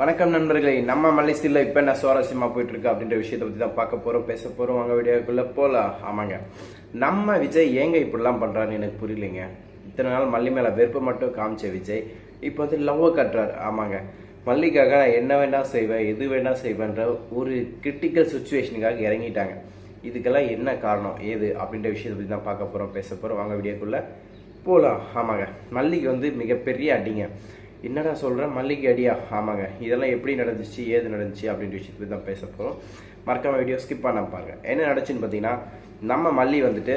வணக்கம் நண்பர்களே நம்ம மலேசியில் இப்போ என்ன சுவாரஸ்யமாக போயிட்டு இருக்கு அப்படின்ற விஷயத்தை பற்றி தான் பார்க்க போகிறோம் பேச போகிறோம் வாங்க வீடியோக்குள்ளே போகலாம் ஆமாங்க. நம்ம விஜய் ஏங்க இப்படிலாம் பண்ணுறாருன்னு எனக்கு புரியலைங்க. இத்தனை நாள் மல்லி மேலே வெறுப்பு மட்டும் காமிச்ச விஜய் இப்போ வந்து லவ்வை கட்டுறாரு. ஆமாங்க. மல்லிக்காக நான் என்ன வேணால் செய்வேன் எது வேணால் செய்வேன்ற ஒரு கிரிட்டிக்கல் சுச்சுவேஷனுக்காக இறங்கிட்டாங்க. இதுக்கெல்லாம் என்ன காரணம் ஏது அப்படின்ற விஷயத்தை பற்றி தான் பார்க்க போகிறோம் பேச போகிறோம் வாங்க வீடியோக்குள்ளே போகலாம் ஆமாங்க. மல்லிகை வந்து மிகப்பெரிய அடிங்க. என்னடா சொல்கிறேன் மல்லிகை அடியா ஆமாங்க. இதெல்லாம் எப்படி நடந்துச்சு ஏது நடந்துச்சு அப்படின்ற விஷயத்தை பற்றி தான் பேச போகிறோம் மறக்காம வீடியோ ஸ்கிப் பண்ண பாருங்க. என்ன நடந்துச்சுன்னு பார்த்தீங்கன்னா நம்ம மல்லி வந்துட்டு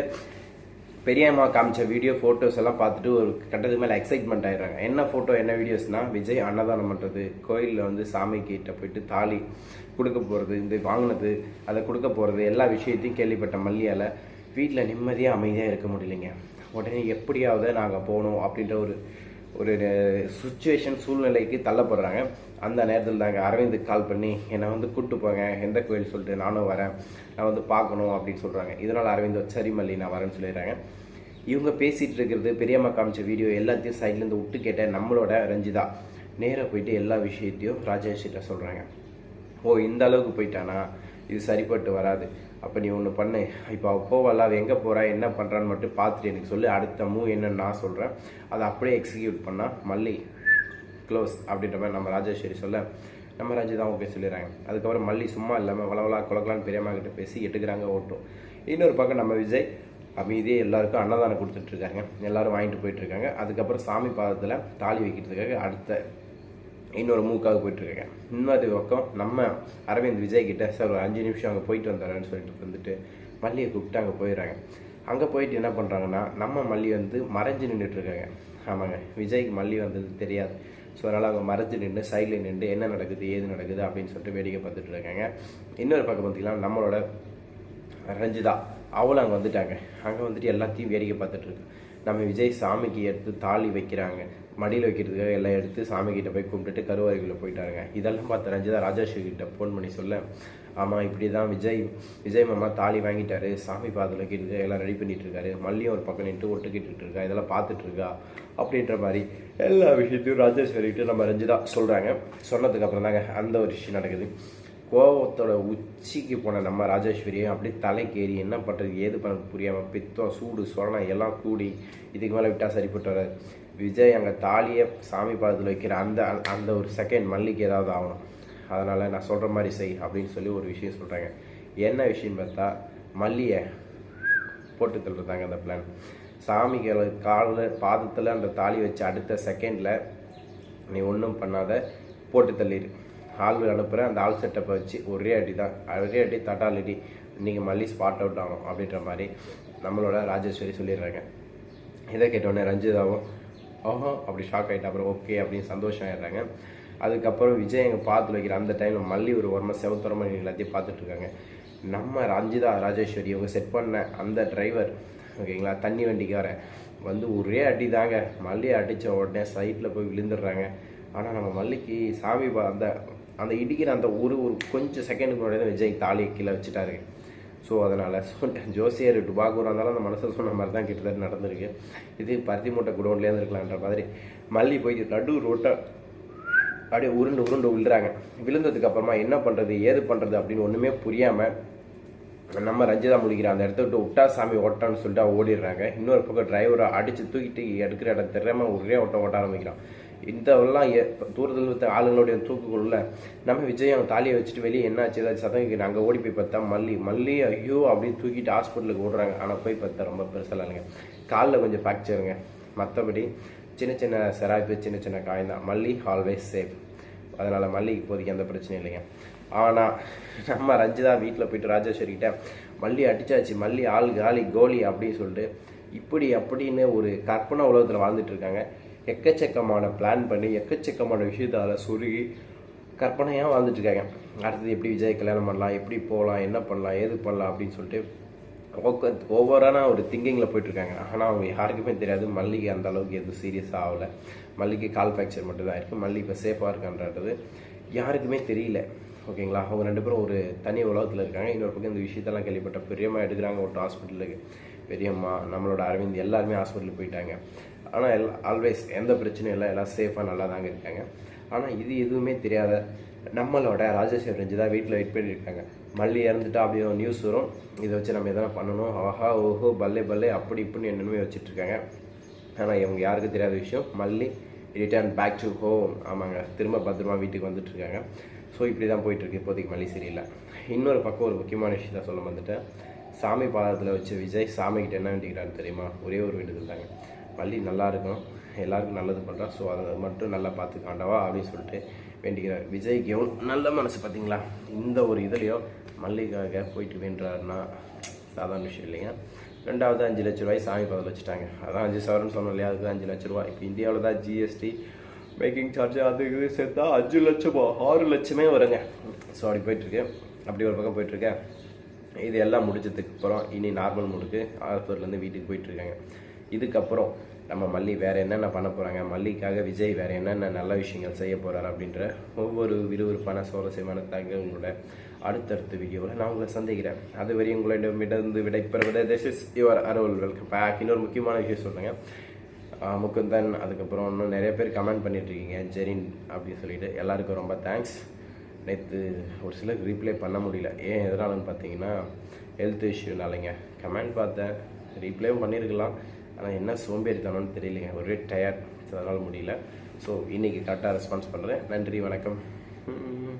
பெரியம்மா காமிச்ச வீடியோ ஃபோட்டோஸ் எல்லாம் பார்த்துட்டு ஒரு கட்டத்துக்கு மேலே எக்ஸைட்மெண்ட் ஆயிடுறாங்க. என்ன ஃபோட்டோ என்ன வீடியோஸ்னால் விஜய் அன்னதானம் பண்ணுறது கோயிலில் வந்து சாமி கிட்ட போயிட்டு தாலி கொடுக்க போகிறது இந்த வாங்கினது அதை கொடுக்க போகிறது எல்லா விஷயத்தையும் கேள்விப்பட்ட மல்லியால் வீட்டில் நிம்மதியாக அமைதியாக இருக்க முடியலைங்க. உடனே எப்படியாவது நாங்கள் போகணும் அப்படின்ற ஒரு ஒரு சுச்சுவேஷன் சூழ்நிலைக்கு தள்ளப்படுறாங்க. அந்த நேரத்தில் தாங்க அரவிந்த் கால் பண்ணி என்னை வந்து கூப்பிட்டு போங்க எந்த கோயில் சொல்லிட்டு நானும் வரேன். நான் வந்து பார்க்கணும் அப்படின்னு சொல்கிறாங்க இதனால் அரவிந்த் சரி மல்லி நான் வரேன்னு சொல்லிடுறாங்க. இவங்க பேசிகிட்டு இருக்கிறது பெரியம்மா காமிச்ச வீடியோ எல்லாத்தையும் சைட்லேருந்து விட்டு கேட்ட நம்மளோட ரஞ்சிதா. நேராக போயிட்டு எல்லா விஷயத்தையும் ராஜேஷ்கிட்ட சொல்கிறாங்க ஓ இந்த அளவுக்கு போயிட்டானா? இது சரிப்பட்டு வராது. அப்போ நீ ஒன்று பண்ணு. இப்போ அவள் போவாள் அவள் எங்கே போகிறா என்ன பண்ணுறான்னு மட்டும் பார்த்துட்டு எனக்கு சொல்லி. அடுத்த மூவ் என்னன்னு நான் சொல்கிறேன் அதை அப்படியே எக்ஸிக்யூட் பண்ணால் மல்லி க்ளோஸ் அப்படின்ற மாதிரி நம்ம ராஜேஸ்வரி சொல்ல நம்ம ராஜி தான் ஓகே சொல்லிடுறாங்க. அதுக்கப்புறம் மல்லி சும்மா இல்லாமல் வளவலா குலக்கலான்னு பெரியம்மா கிட்ட பேசி எட்டுக்கிறாங்க ஓட்டும் இன்னொரு பக்கம் நம்ம விஜய் அமைதியே எல்லாருக்கும் அன்னதானம் கொடுத்துட்ருக்காங்க எல்லாரும் வாங்கிட்டு போயிட்டுருக்காங்க அதுக்கப்புறம் சாமி பாதத்தில் தாலி வைக்கிறதுக்காக அடுத்த இன்னொரு மூக்காக போயிட்டுருக்காங்க இன்னொரு பக்கம் நம்ம அரவிந்த் விஜய் கிட்ட சார் ஒரு அஞ்சு நிமிஷம் அங்கே போயிட்டு வந்துடுறேன்னு சொல்லிட்டு வந்துட்டு மல்லியை கூப்பிட்டு அங்கே போயிடுறாங்க. அங்கே போயிட்டு என்ன பண்ணுறாங்கன்னா நம்ம மல்லி வந்து மறைஞ்சு நின்றுட்டுருக்காங்க ஆமாங்க விஜய்க்கு மல்லி வந்தது தெரியாது. ஸோ அதனால் அவங்க மறைஞ்சு நின்று சைடில் நின்று என்ன நடக்குது ஏது நடக்குது அப்படின்னு சொல்லிட்டு வேடிக்கை பார்த்துட்டு இருக்காங்க. இன்னொரு பக்கம் பார்த்தீங்கன்னா நம்மளோட ரஞ்சிதா அவளும் அங்கே வந்துட்டாங்க. அங்கே வந்துட்டு எல்லாத்தையும் வேடிக்கை பார்த்துட்டு இருக்கு. நம்ம விஜய் சாமிக்கு எடுத்து தாலி வைக்கிறாங்க. மடியில் வைக்கிறதுக்காக எல்லாம் எடுத்து சாமி போய் கும்பிட்டுட்டு கருவறைக்குள்ளே போயிட்டாருங்க. இதெல்லாம் பார்த்து ரஞ்சிதா ராஜேஸ்வரி கிட்ட ஃபோன் பண்ணி சொல்ல ஆமாம் இப்படி தான் விஜய் விஜய் மாமா தாலி வாங்கிட்டாரு. சாமி பாதத்தில் வைக்கிறதுக்கு எல்லாம் ரெடி பண்ணிட்டு இருக்காரு. மல்லியும் ஒரு பக்கம் நின்று ஒட்டுக்கிட்டு இருக்கா இதெல்லாம் பார்த்துட்டு இருக்கா? அப்படின்ற மாதிரி எல்லா விஷயத்தையும் ராஜேஸ்வரிக்கிட்ட நம்ம ரஞ்சிதா சொல்கிறாங்க சொன்னதுக்கு அப்புறம் தாங்க அந்த ஒரு விஷயம் நடக்குது. கோவத்தோட உச்சிக்கு போன நம்ம ராஜேஸ்வரியும் அப்படியே தலைக்கேறி என்ன பண்ணுறது ஏது பண்ண புரியாமல் பித்தம் சூடு சொரணம் எல்லாம் கூடி இதுக்கு மேலே விட்டால் சரிப்பட்டு வராது விஜய் அங்கே தாலியை சாமி பாதத்தில் வைக்கிற அந்த அந்த ஒரு செகண்ட் மல்லிக்கு ஏதாவது ஆகணும். அதனால் நான் சொல்கிற மாதிரி செய் அப்படின்னு சொல்லி ஒரு விஷயம் சொல்கிறாங்க என்ன விஷயம் பார்த்தா மல்லியை போட்டு தள்ளுறதாங்க அந்த பிளான் சாமிகளை காலில் பாதத்தில் அந்த தாலி வச்சு அடுத்த செகண்டில் நீ ஒன்றும் பண்ணாத போட்டு தள்ளிடு ஆள் அனுப்புகிறேன் அந்த ஆள் செட்டப்பை வச்சு ஒரே அடி தான். ஒரே அடி தட்டால் அடி. நீங்கள் மல்லி ஸ்பாட் அவுட் ஆகும் அப்படின்ற மாதிரி நம்மளோட ராஜேஸ்வரி சொல்லிடுறாங்க. இதை கேட்டோடனே ரஞ்சிதாவும் ஓஹோ அப்படி ஷாக் ஆகிட்டு அப்புறம் ஓகே அப்படின்னு சந்தோஷம் ஆகிடுறாங்க அதுக்கப்புறம் விஜய் எங்கள் பார்த்து வைக்கிற அந்த டைமில் மல்லி ஒரு ஓரமாக நீங்கள் எல்லாத்தையும் பார்த்துட்ருக்காங்க நம்ம ரஞ்சிதா ராஜேஸ்வரி இவங்க செட் பண்ண அந்த டிரைவர் ஓகேங்களா தண்ணி வண்டிக்கார வந்து ஒரே அடி தாங்க. மல்லியை அடித்த உடனே சைட்டில் போய் விழுந்துடுறாங்க. ஆனால் நம்ம மல்லிக்கு சாமி அந்த அந்த இடிக்கிற அந்த ஒரு ஒரு கொஞ்சம் செகண்டுக்கு முன்னாடி தான் விஜய் தாலியை கீழே வச்சுட்டாரு. ஸோ அதனால் சொன்னேன் ஜோசியர் டுபாகூர் இருந்தாலும் அந்த மனசை சொன்ன மாதிரி தான் கிட்டத்தட்ட நடந்திருக்கு. இது பருத்தி மூட்டை குடோன்லேயே இருந்திருக்கலான்ற மாதிரி மல்லி போய் நடு ரோட்டை அப்படியே உருண்டு உருண்டு விழுறாங்க. விழுந்ததுக்கு அப்புறமா என்ன பண்ணுறது ஏது பண்ணுறது அப்படின்னு ஒன்றுமே புரியாமல் நம்ம ரஞ்சிதா முடிக்கிற அந்த இடத்த விட்டு விட்டா சாமி ஓட்டான்னு சொல்லிட்டு ஓடிடுறாங்க. இன்னொரு பக்கம் டிரைவரை அடித்து தூக்கிட்டு எடுக்கிற இடம் தெரியாமல் ஒரே ஓட்டம் ஓட்ட ஆரம்பிக்கிறான். இதெல்லாம் எ- தூரத்தில் இருந்த ஆளுங்களுடைய தூக்குக்குள்ள நம்ம விஜய் அவங்க தாலியை வச்சுட்டு வெளியே என்னாச்சு ஏதாச்சும் சதம் அங்கே ஓடி போய் பார்த்தா மல்லி. மல்லி ஐயோ அப்படின்னு தூக்கிட்டு ஹாஸ்பிட்டலுக்கு ஓடுறாங்க. ஆனால் போய் பார்த்தா ரொம்ப பெருசாக இல்லைங்க. காலில் கொஞ்சம் ஃப்ராக்சருங்க மற்றபடி சின்ன சின்ன செராய்ப்பு சின்ன சின்ன காயம் தான். மல்லி ஆல்வேஸ் சேஃப் அதனால் மல்லி இப்போதைக்கு எந்த பிரச்சனையும் இல்லைங்க. ஆனால் நம்ம ரஞ்சிதா வீட்டில் போயிட்டு ராஜேஸ்வரிக்கிட்ட மல்லி அடிச்சாச்சு. மல்லி ஆள் காலி கோலி அப்படின்னு சொல்லிட்டு இப்படி அப்படின்னு ஒரு கற்பனை உலகத்தில் வாழ்ந்துட்டு இருக்காங்க. எக்கச்சக்கமான பிளான் பண்ணி எக்கச்சக்கமான விஷயத்தால் சுருகி கற்பனையாக வாழ்ந்துட்டுருக்காங்க அடுத்தது எப்படி விஜய் கல்யாணம் பண்ணலாம் எப்படி போகலாம் என்ன பண்ணலாம் ஏது பண்ணலாம் அப்படின்னு சொல்லிட்டு ஓவரான ஒரு திங்கிங்கில் போயிட்டுருக்காங்க ஆனால் அவங்க யாருக்குமே தெரியாது. மல்லிகை அந்த அளவுக்கு எதுவும் சீரியஸாக ஆகலை. மல்லிகை கால் ஃப்ராக்சர் மட்டும் தான் இருக்குது மல்லி இப்போ சேஃபாக இருக்கான்றது யாருக்குமே தெரியல. ஓகேங்களா அவங்க ரெண்டு பேரும் ஒரு தனி உலகத்தில் இருக்காங்க. இன்னொரு பக்கம் இந்த விஷயத்தெல்லாம் கேள்விப்பட்ட பெரியம்மா எடுக்கிறாங்க. ஒரு ஹாஸ்பிட்டலுக்கு பெரியம்மா நம்மளோட அரவிந்த் எல்லாருமே ஹாஸ்பிட்டலுக்கு போயிட்டாங்க. ஆனால் எல்லாம் ஆல்வேஸ் எந்த பிரச்சனையும் இல்லை. எல்லாம் சேஃபாக நல்லா தாங்க இருக்காங்க. ஆனால் இது எதுவுமே தெரியாத நம்மளோட ராஜேஸ்வர் ரெஞ்சு தான் வீட்டில் வெயிட் பண்ணியிருக்காங்க மல்லி இறந்துட்டா அப்படியே நியூஸ் வரும். இதை வச்சு நம்ம எதனா பண்ணணும்? ஆஹா ஓஹோ பல்லே பல்லே அப்படி இப்படின்னு என்னென்னமே வச்சுட்ருக்காங்க ஆனால் இவங்க யாருக்கும் தெரியாத விஷயம்? மல்லி ரிட்டர்ன் பேக் டு ஹோம் ஆமாங்க. திரும்ப பத்திரமா வீட்டுக்கு வந்துட்டுருக்காங்க ஸோ இப்படி தான் போயிட்டுருக்கு இப்போதைக்கு மல்லி சரியில்லை இன்னொரு பக்கம் ஒரு முக்கியமான விஷயத்த சொல்ல வந்துட்டேன் சாமி பாதத்தில் வச்ச விஜய் சாமிக்கிட்ட என்ன வேண்டிக்கிறான்னு தெரியுமா? ஒரே ஒரு வேண்டுதல் தாங்க. மல்லி நல்லா இருக்கும் எல்லாருக்கும் நல்லது பண்ணுறான் ஸோ அதை மட்டும் நல்லா பார்த்துக்காண்டவா அப்படின்னு சொல்லிட்டு வேண்டிக்கிறார் விஜய்க்கும் நல்ல மனசு பார்த்தீங்களா? இந்த ஒரு இதுலையோ மல்லிகாக போயிட்டு வேண்டுறாருன்னா சாதாரண விஷயம் இல்லைங்க. ரெண்டாவது அஞ்சு லட்ச ரூபாய் சாமி பதில் வச்சுட்டாங்க. அதான் அஞ்சு சவரன் சொன்னோம் இல்லையா? அதுக்கு அஞ்சு லட்ச ரூபா இப்போ இந்தியாவில் தான் ஜிஎஸ்டி மேக்கிங் சார்ஜ் அது இது சேர்த்தா அஞ்சு லட்சமா? ஆறு லட்சமே வருங்க. ஸோ அப்படி போயிட்டுருக்கு. அப்படி ஒரு பக்கம் போயிட்டுருக்கேன். இது எல்லாம் முடிச்சதுக்கு அப்புறம் இனி நார்மல் மூடுக்கு ஆலத்தூர்லேருந்து வீட்டுக்கு போயிட்டுருக்காங்க. இதுக்கப்புறம் நம்ம மல்லி வேறு என்னென்ன பண்ண போகிறாங்க மல்லிக்காக விஜய் வேறு என்னென்ன நல்ல விஷயங்கள் செய்ய போகிறார் அப்படின்ற ஒவ்வொரு விறுவிறுப்பான சுவாரஸ்யமான தகவல்களோட அடுத்தடுத்த வீடியோவில் நான் உங்களை சந்திக்கிறேன். அது வரையும் உங்களிடமிருந்து விடைபெறுவது this is your Arul welcome back இன்னொரு முக்கியமான விஷயம் சொல்லுங்க. முக்குந்தன் அதுக்கப்புறம் இன்னும் நிறைய பேர் கமெண்ட் பண்ணிகிட்ருக்கீங்க ஜெரின் அப்படின்னு சொல்லிட்டு எல்லாருக்கும் ரொம்ப தேங்க்ஸ் நேற்று ஒரு சிலருக்கு ரீப்ளை பண்ண முடியல. ஏன் எதனாலன்னு பார்த்தீங்கன்னா ஹெல்த் இஷ்யூனாலங்க கமெண்ட் பார்த்தேன். ரீப்ளேவும் பண்ணியிருக்கலாம் ஆனால் என்ன சோம்பேறித்தனம்னு தெரியலைங்க. ஒரே டயர்ட் ஸோ அதனால் முடியல. ஸோ இன்றைக்கி கரெக்டாக ரெஸ்பான்ஸ் பண்ணுறேன் நன்றி வணக்கம். ம்.